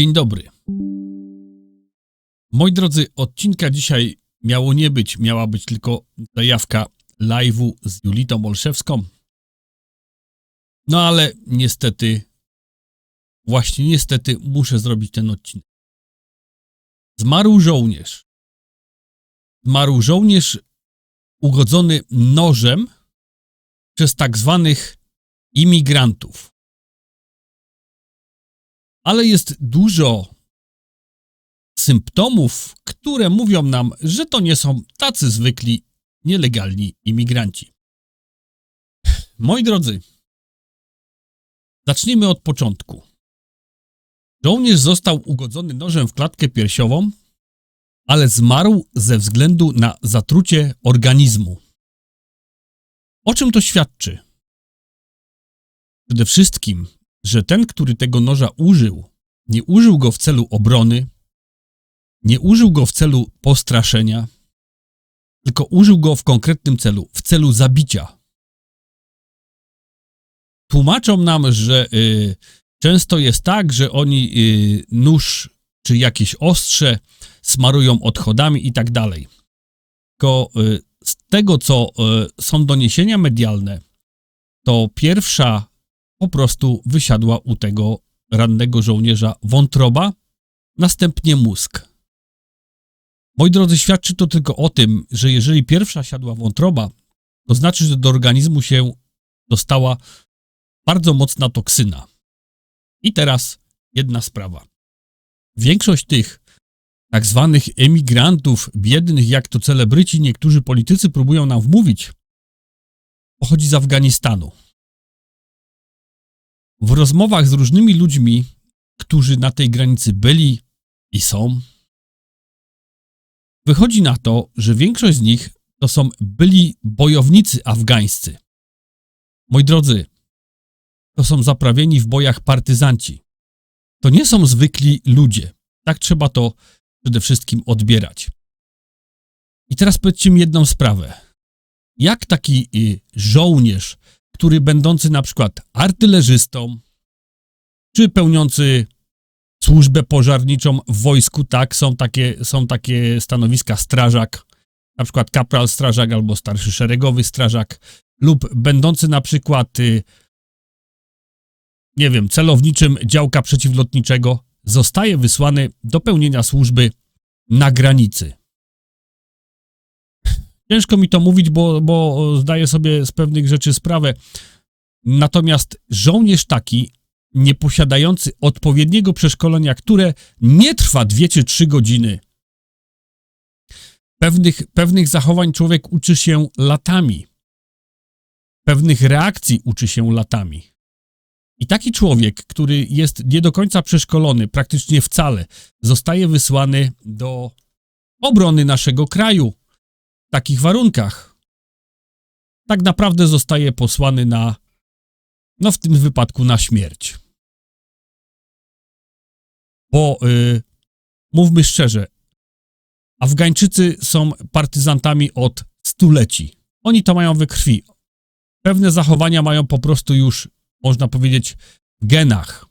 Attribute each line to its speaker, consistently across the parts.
Speaker 1: Dzień dobry. Moi drodzy, odcinka dzisiaj miało nie być, miała być tylko zajawka live'u z Julitą Olszewską. No ale niestety, właśnie niestety muszę zrobić ten odcinek. Zmarł żołnierz. Zmarł żołnierz ugodzony nożem przez tak zwanych imigrantów. Ale jest dużo symptomów, które mówią nam, że to nie są tacy zwykli, nielegalni imigranci. Moi drodzy, zacznijmy od początku. Żołnierz został ugodzony nożem w klatkę piersiową, ale zmarł ze względu na zatrucie organizmu. O czym to świadczy? Przede wszystkim, że ten, który tego noża użył, nie użył go w celu obrony, nie użył go w celu postraszenia, tylko użył go w konkretnym celu, w celu zabicia. Tłumaczą nam, że y, często jest tak, że oni y, nóż czy jakieś ostrze smarują odchodami i tak dalej. Tylko y, z tego, co y, są doniesienia medialne, to pierwsza po prostu wysiadła u tego rannego żołnierza wątroba, następnie mózg. Moi drodzy, świadczy to tylko o tym, że jeżeli pierwsza siadła wątroba, to znaczy, że do organizmu się dostała bardzo mocna toksyna. I teraz jedna sprawa. Większość tych tak zwanych emigrantów, biednych, jak to celebryci, niektórzy politycy próbują nam wmówić, pochodzi z Afganistanu. W rozmowach z różnymi ludźmi, którzy na tej granicy byli i są, wychodzi na to, że większość z nich to są byli bojownicy afgańscy. Moi drodzy, to są zaprawieni w bojach partyzanci. To nie są zwykli ludzie. Tak trzeba to przede wszystkim odbierać. I teraz powiedzcie mi jedną sprawę. Jak taki y, żołnierz, który będący na przykład artylerzystą, czy pełniący służbę pożarniczą w wojsku, tak, są takie, są takie stanowiska strażak, na przykład kapral strażak albo starszy szeregowy strażak, lub będący na przykład, y, nie wiem, celowniczym działka przeciwlotniczego, zostaje wysłany do pełnienia służby na granicy. Ciężko mi to mówić, bo, bo zdaję sobie z pewnych rzeczy sprawę. Natomiast żołnierz taki, nieposiadający odpowiedniego przeszkolenia, które nie trwa dwie czy trzy godziny, pewnych, pewnych zachowań człowiek uczy się latami, pewnych reakcji uczy się latami. I taki człowiek, który jest nie do końca przeszkolony, praktycznie wcale, zostaje wysłany do obrony naszego kraju takich warunkach. Tak naprawdę zostaje posłany na, no w tym wypadku na śmierć. Bo yy, mówmy szczerze, Afgańczycy są partyzantami od stuleci. Oni to mają we krwi. Pewne zachowania mają po prostu już można powiedzieć, genach.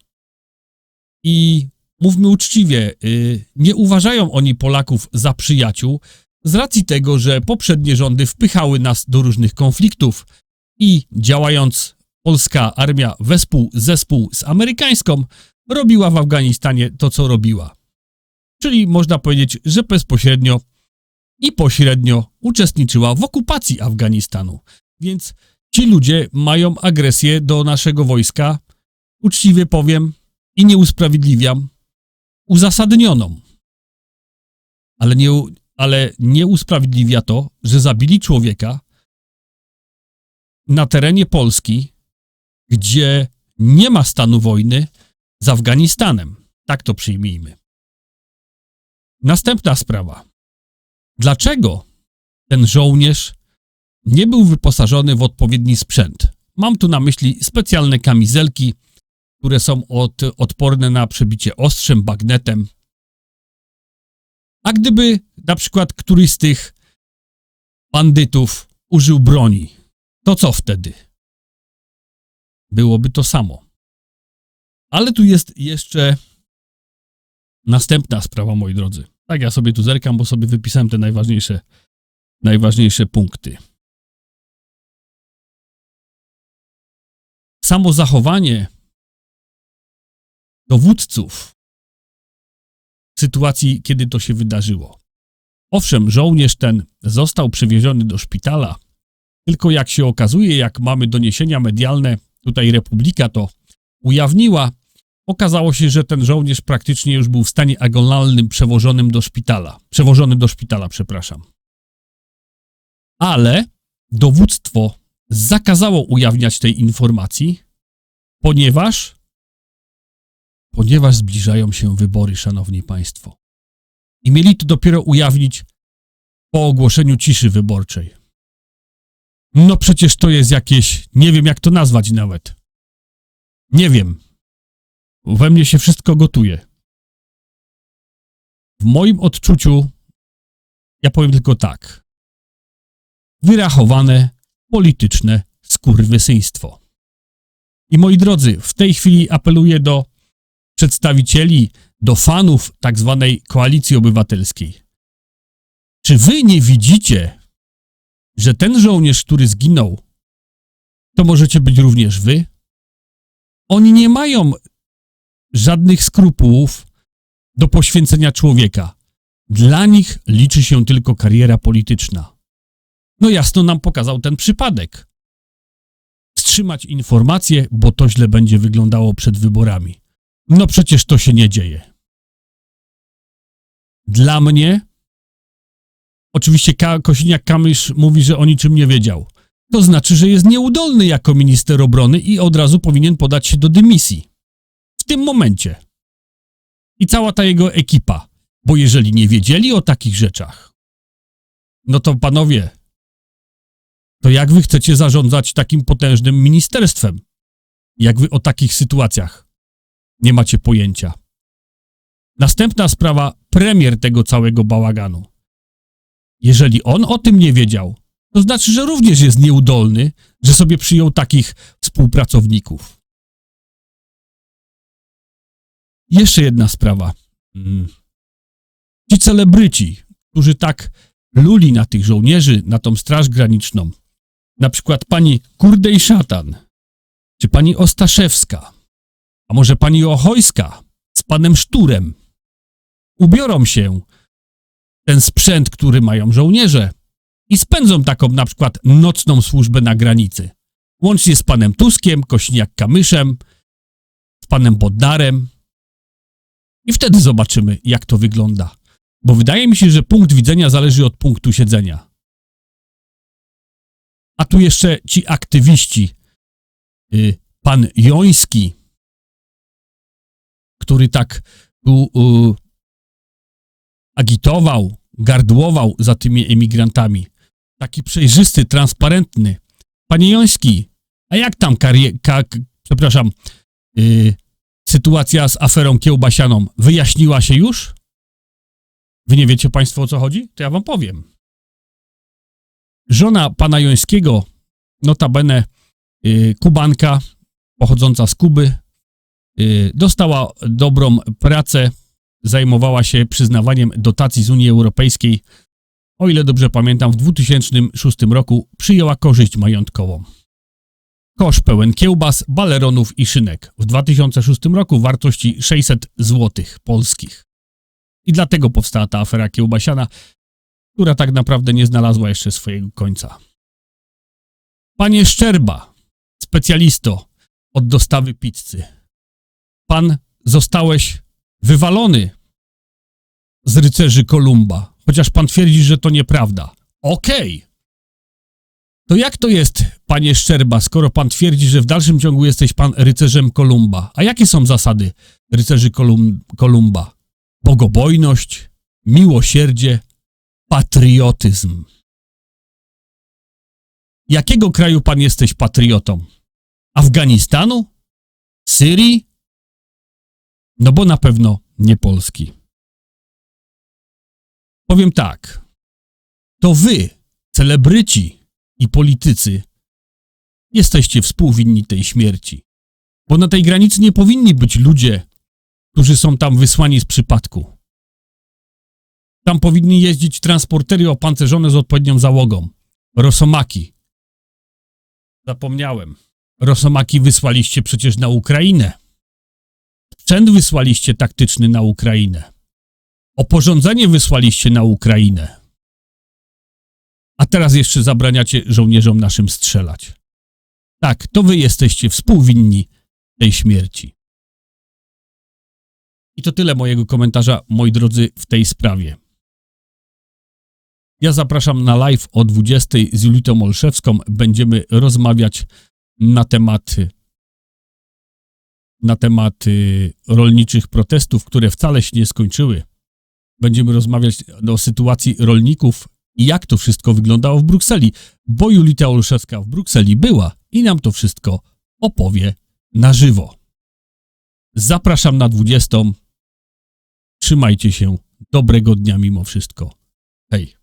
Speaker 1: I mówmy uczciwie, y, nie uważają oni Polaków za przyjaciół z racji tego, że poprzednie rządy wpychały nas do różnych konfliktów i działając polska armia wespół zespół z amerykańską robiła w Afganistanie to, co robiła. Czyli można powiedzieć, że bezpośrednio i pośrednio uczestniczyła w okupacji Afganistanu. Więc Ci ludzie mają agresję do naszego wojska, uczciwie powiem i nie usprawiedliwiam, uzasadnioną. Ale nie, ale nie usprawiedliwia to, że zabili człowieka na terenie Polski, gdzie nie ma stanu wojny z Afganistanem. Tak to przyjmijmy. Następna sprawa. Dlaczego ten żołnierz nie był wyposażony w odpowiedni sprzęt. Mam tu na myśli specjalne kamizelki, które są od, odporne na przebicie ostrzem, bagnetem. A gdyby na przykład któryś z tych bandytów użył broni, to co wtedy? Byłoby to samo. Ale tu jest jeszcze Następna sprawa, moi drodzy. Tak, ja sobie tu zerkam, bo sobie wypisałem te najważniejsze, najważniejsze punkty. Samo zachowanie dowódców sytuacji, kiedy to się wydarzyło. Owszem, żołnierz ten został przewieziony do szpitala, tylko jak się okazuje, jak mamy doniesienia medialne, tutaj Republika to ujawniła, okazało się, że ten żołnierz praktycznie już był w stanie agonalnym przewożonym do szpitala. Przewożony do szpitala, przepraszam. Ale dowództwo zakazało ujawniać tej informacji, ponieważ ponieważ zbliżają się wybory, szanowni państwo. I mieli to dopiero ujawnić po ogłoszeniu ciszy wyborczej. No przecież to jest jakieś, nie wiem jak to nazwać nawet. Nie wiem. We mnie się wszystko gotuje. W moim odczuciu, ja powiem tylko tak. Wyrachowane, polityczne skurwysyństwo. I moi drodzy, w tej chwili apeluję do przedstawicieli, do fanów tak zwanej koalicji obywatelskiej. Czy wy nie widzicie, że ten żołnierz, który zginął, to możecie być również wy? Oni nie mają żadnych skrupułów do poświęcenia człowieka. Dla nich liczy się tylko kariera polityczna. No jasno nam pokazał ten przypadek. Wstrzymać informacje, bo to źle będzie wyglądało przed wyborami. No przecież to się nie dzieje. Dla mnie, oczywiście Ka Kosiniak-Kamysz mówi, że o niczym nie wiedział. To znaczy, że jest nieudolny jako minister obrony i od razu powinien podać się do dymisji. W tym momencie. I cała ta jego ekipa. Bo jeżeli nie wiedzieli o takich rzeczach, no to panowie, to jak wy chcecie zarządzać takim potężnym ministerstwem? Jak wy o takich sytuacjach nie macie pojęcia. Następna sprawa, premier tego całego bałaganu. Jeżeli on o tym nie wiedział, to znaczy, że również jest nieudolny, że sobie przyjął takich współpracowników. Jeszcze jedna sprawa. Mm. Ci celebryci, którzy tak luli na tych żołnierzy, na tą straż graniczną, na przykład pani Kurdej Szatan, czy pani Ostaszewska, a może pani Ochojska z panem Szturem ubiorą się ten sprzęt, który mają żołnierze i spędzą taką na przykład nocną służbę na granicy. Łącznie z panem Tuskiem, Kośniak-Kamyszem, z panem Bodnarem. I wtedy zobaczymy, jak to wygląda. Bo wydaje mi się, że punkt widzenia zależy od punktu siedzenia. A tu jeszcze ci aktywiści. Y, pan Joński, który tak tu uh, agitował, gardłował za tymi emigrantami. Taki przejrzysty, transparentny. Panie Joński, a jak tam karie, ka, przepraszam, yy, sytuacja z aferą kiełbasianą wyjaśniła się już? Wy nie wiecie państwo o co chodzi? To ja wam powiem. Żona pana Jońskiego, notabene yy, kubanka, pochodząca z Kuby, Y, dostała dobrą pracę, zajmowała się przyznawaniem dotacji z Unii Europejskiej. O ile dobrze pamiętam, w 2006 roku przyjęła korzyść majątkową. Kosz pełen kiełbas, baleronów i szynek. W 2006 roku wartości 600 zł polskich. I dlatego powstała ta afera kiełbasiana, która tak naprawdę nie znalazła jeszcze swojego końca. Panie Szczerba, specjalisto od dostawy pizzy pan zostałeś wywalony z rycerzy Kolumba, chociaż pan twierdzi, że to nieprawda. Okej. Okay. To jak to jest, panie Szczerba, skoro pan twierdzi, że w dalszym ciągu jesteś pan rycerzem Kolumba? A jakie są zasady rycerzy Kolum Kolumba? Bogobojność, miłosierdzie, patriotyzm. Jakiego kraju pan jesteś patriotą? Afganistanu? Syrii? No bo na pewno nie Polski. Powiem tak. To wy, celebryci i politycy, jesteście współwinni tej śmierci. Bo na tej granicy nie powinni być ludzie, którzy są tam wysłani z przypadku. Tam powinny jeździć transportery opancerzone z odpowiednią załogą. Rosomaki. Zapomniałem. Rosomaki wysłaliście przecież na Ukrainę. Sprzęt wysłaliście taktyczny na Ukrainę. Oporządzenie wysłaliście na Ukrainę. A teraz jeszcze zabraniacie żołnierzom naszym strzelać. Tak, to wy jesteście współwinni tej śmierci. I to tyle mojego komentarza, moi drodzy, w tej sprawie. Ja zapraszam na live o 20 z Julitą Olszewską. Będziemy rozmawiać na tematy na tematy rolniczych protestów, które wcale się nie skończyły. Będziemy rozmawiać o sytuacji rolników i jak to wszystko wyglądało w Brukseli, bo Julita Olszewska w Brukseli była i nam to wszystko opowie na żywo. Zapraszam na 20. Trzymajcie się. Dobrego dnia mimo wszystko. Hej.